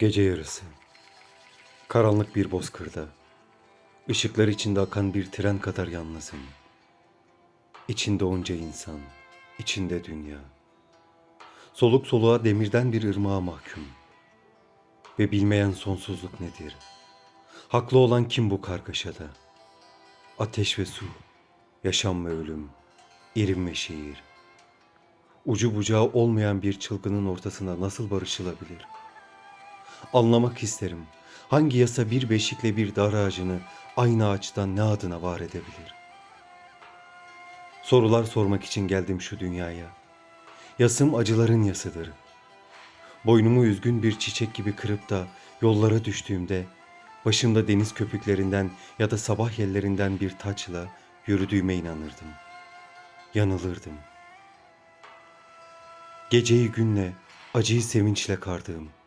Gece yarısı. Karanlık bir bozkırda. ışıklar içinde akan bir tren kadar yalnızım. İçinde onca insan, içinde dünya. Soluk soluğa demirden bir ırmağa mahkum. Ve bilmeyen sonsuzluk nedir? Haklı olan kim bu kargaşada? Ateş ve su, yaşam ve ölüm, irim ve şiir. Ucu bucağı olmayan bir çılgının ortasında nasıl barışılabilir? Anlamak isterim. Hangi yasa bir beşikle bir dar ağacını aynı ağaçtan ne adına var edebilir? Sorular sormak için geldim şu dünyaya. Yasım acıların yasıdır. Boynumu üzgün bir çiçek gibi kırıp da yollara düştüğümde başımda deniz köpüklerinden ya da sabah yellerinden bir taçla yürüdüğüme inanırdım. Yanılırdım. Geceyi günle, acıyı sevinçle kardığım.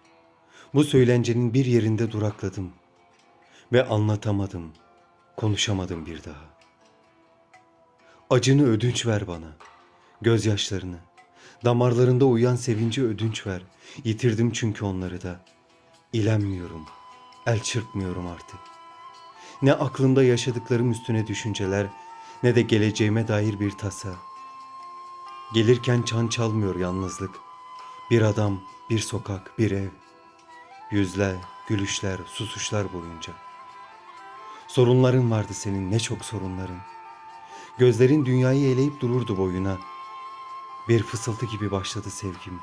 Bu söylencenin bir yerinde durakladım ve anlatamadım, konuşamadım bir daha. Acını ödünç ver bana, gözyaşlarını, damarlarında uyan sevinci ödünç ver. Yitirdim çünkü onları da. İlenmiyorum, el çırpmıyorum artık. Ne aklımda yaşadıklarım üstüne düşünceler, ne de geleceğime dair bir tasa. Gelirken çan çalmıyor yalnızlık. Bir adam, bir sokak, bir ev. Yüzler, gülüşler, susuşlar boyunca. Sorunların vardı senin, ne çok sorunların. Gözlerin dünyayı eleyip dururdu boyuna. Bir fısıltı gibi başladı sevgim.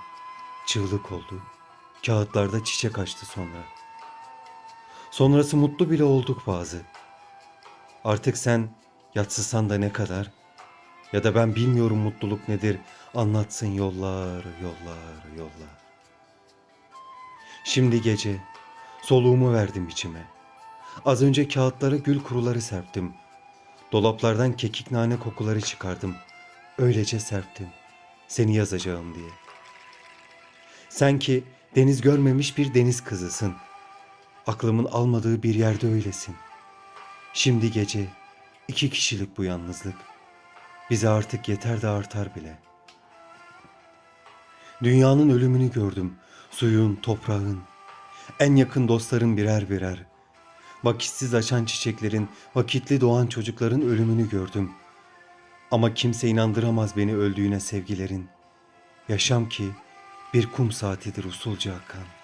Çığlık oldu. Kağıtlarda çiçek açtı sonra. Sonrası mutlu bile olduk bazı. Artık sen yatsısan da ne kadar ya da ben bilmiyorum mutluluk nedir anlatsın yollar yollar yollar. Şimdi gece soluğumu verdim içime. Az önce kağıtlara gül kuruları serptim. Dolaplardan kekik nane kokuları çıkardım. Öylece serptim. Seni yazacağım diye. Sen ki deniz görmemiş bir deniz kızısın. Aklımın almadığı bir yerde öylesin. Şimdi gece iki kişilik bu yalnızlık. Bize artık yeter de artar bile. Dünyanın ölümünü gördüm. Suyun, toprağın. En yakın dostların birer birer. Vakitsiz açan çiçeklerin, vakitli doğan çocukların ölümünü gördüm. Ama kimse inandıramaz beni öldüğüne sevgilerin. Yaşam ki bir kum saatidir usulca akan.